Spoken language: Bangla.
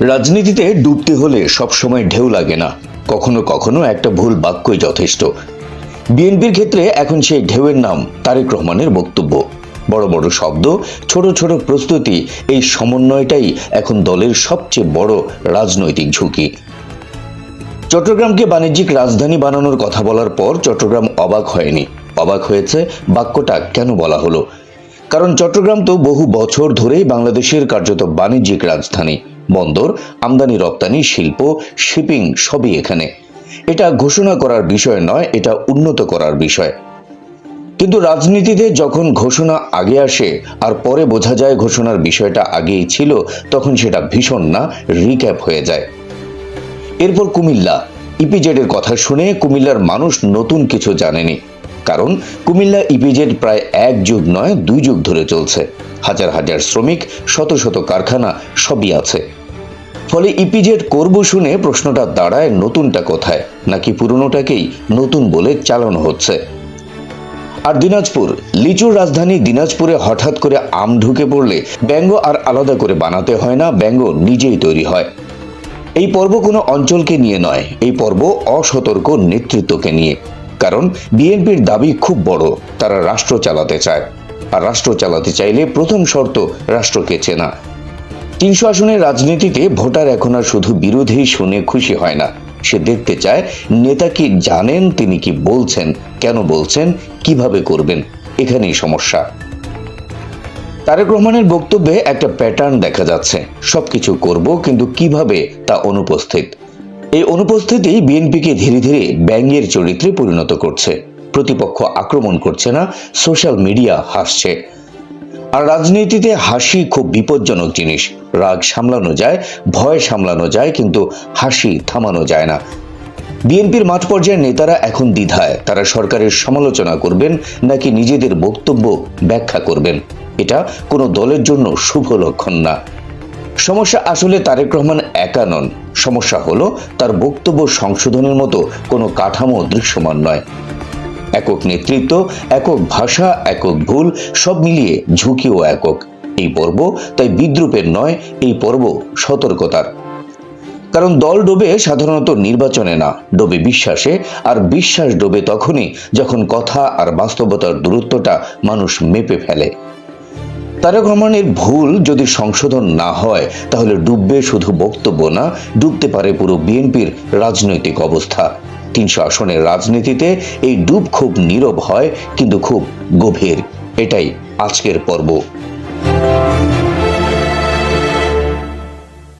রাজনীতিতে ডুবতে হলে সবসময় ঢেউ লাগে না। কখনো কখনো একটা ভুল বাক্যই যথেষ্ট। বিএনপির ক্ষেত্রে এখন সেই ঢেউয়ের নাম তারেক রহমানের বক্তব্য। বড় বড় শব্দ, ছোট ছোট প্রস্তুতি, এই সমন্বয়টাই এখন দলের সবচেয়ে বড় রাজনৈতিক ঝুঁকি। চট্টগ্রামকে বাণিজ্যিক রাজধানী বানানোর কথা বলার পর চট্টগ্রাম অবাক হয়নি। অবাক হয়েছে বাক্যটা কেন বলা হলো? কারণ চট্টগ্রাম তো বহু বছর ধরেই বাংলাদেশের কার্যত বাণিজ্যিক রাজধানী। বন্দর, আমদানি, রপ্তানি, শিল্প, শিপিং সবই এখানে। এটা ঘোষণা করার বিষয় নয়, এটা উন্নত করার বিষয়। কিন্তু রাজনীতিতে যখন ঘোষণা আগে আসে আর পরে বোঝা যায় ঘোষণার বিষয়টা আগেই ছিল, তখন সেটা ভীষণ না রিক্যাপ হয়ে যায়। এরপর কুমিল্লা। ইপিজেডের কথা শুনে কুমিল্লার মানুষ নতুন কিছু জানেনি। কারণ কুমিল্লা ইপিজেড প্রায় এক যুগ নয়, দুই যুগ ধরে চলছে। হাজার হাজার শ্রমিক, শত শত কারখানা সবই আছে। ফলে ইপিজেড করব শুনে প্রশ্নটা দাঁড়ায় নতুনটা কোথায়? নাকি পুরনোটাকেই নতুন বলে চালানো হচ্ছে? আর দিনাজপুর, লিচুর রাজধানী দিনাজপুরে হঠাৎ করে আম ঢুকে পড়লে ব্যঙ্গ আর আলাদা করে বানাতে হয় না, ব্যঙ্গ নিজেই তৈরি হয়। এই পর্ব কোনো অঞ্চলকে নিয়ে নয়, এই পর্ব অসতর্ক নেতৃত্বকে নিয়ে। কারণ বিএনপির দাবি খুব বড়, তারা রাষ্ট্র চালাতে চায়। আর রাষ্ট্র চালাতে চাইলে প্রথম শর্ত রাষ্ট্রকে চেনা। তিনশো আসনের রাজনীতিতে ভোটার এখন আর শুধু বিরোধী শুনে খুশি হয় না। সে দেখতে চায়, নেতা কি জানেন, তিনি কি বলছেন, কেন বলছেন, কীভাবে করবেন, এখানেই সমস্যা। তারেক রহমানের বক্তব্যে একটা প্যাটার্ন দেখা যাচ্ছে। সবকিছু করব, কিন্তু কীভাবে তা অনুপস্থিত? এই অনুপস্থিতি বিএনপিকে ধীরে ধীরে ব্যঙ্গের চরিত্রে পরিণত করছে। প্রতিপক্ষ আক্রমণ করছে না সোশ্যাল মিডিয়া হাসছে। আর রাজনীতিতে হাসি খুব বিপজ্জনক জিনিস। রাগ সামলানো যায়, ভয় সামলানো যায়, কিন্তু হাসি থামানো যায় না। বিএনপির মাঠ পর্যায়ের নেতারা এখন দ্বিধায়। তারা সরকারের সমালোচনা করবেন, নাকি নিজেদের বক্তব্য ব্যাখ্যা করবেন? এটা কোনো দলের জন্য শুভ লক্ষণ না। সমস্যা আসলে তারেক রহমান একা নন। সমস্যা হলো তার বক্তব্য সংশোধনের মতো কোনো কাঠামো দৃশ্যমান নয়। একক নেতৃত্ব, একক ভাষা, একক ভুল, সব মিলিয়ে ঝুঁকিও একক। এই পর্ব তাই বিদ্রুপের নয়, এই পর্ব সতর্কতার। কারণ দল ডোবে সাধারণত নির্বাচনে না, ডোবে বিশ্বাসে, আর বিশ্বাস ডোবে তখনই যখন কথা আর বাস্তবতার দূরত্বটা মানুষ মেপে ফেলে। তারেক রহমানের ভুল যদি সংশোধন না হয়, তাহলে ডুববে শুধু বক্তব্য না, ডুবতে পারে পুরো বিএনপির রাজনৈতিক অবস্থা। তিনশো আসনের রাজনীতিতে এই ডুব খুব নীরব হয় কিন্তু খুব গভীর। এটাই আজকের পর্ব।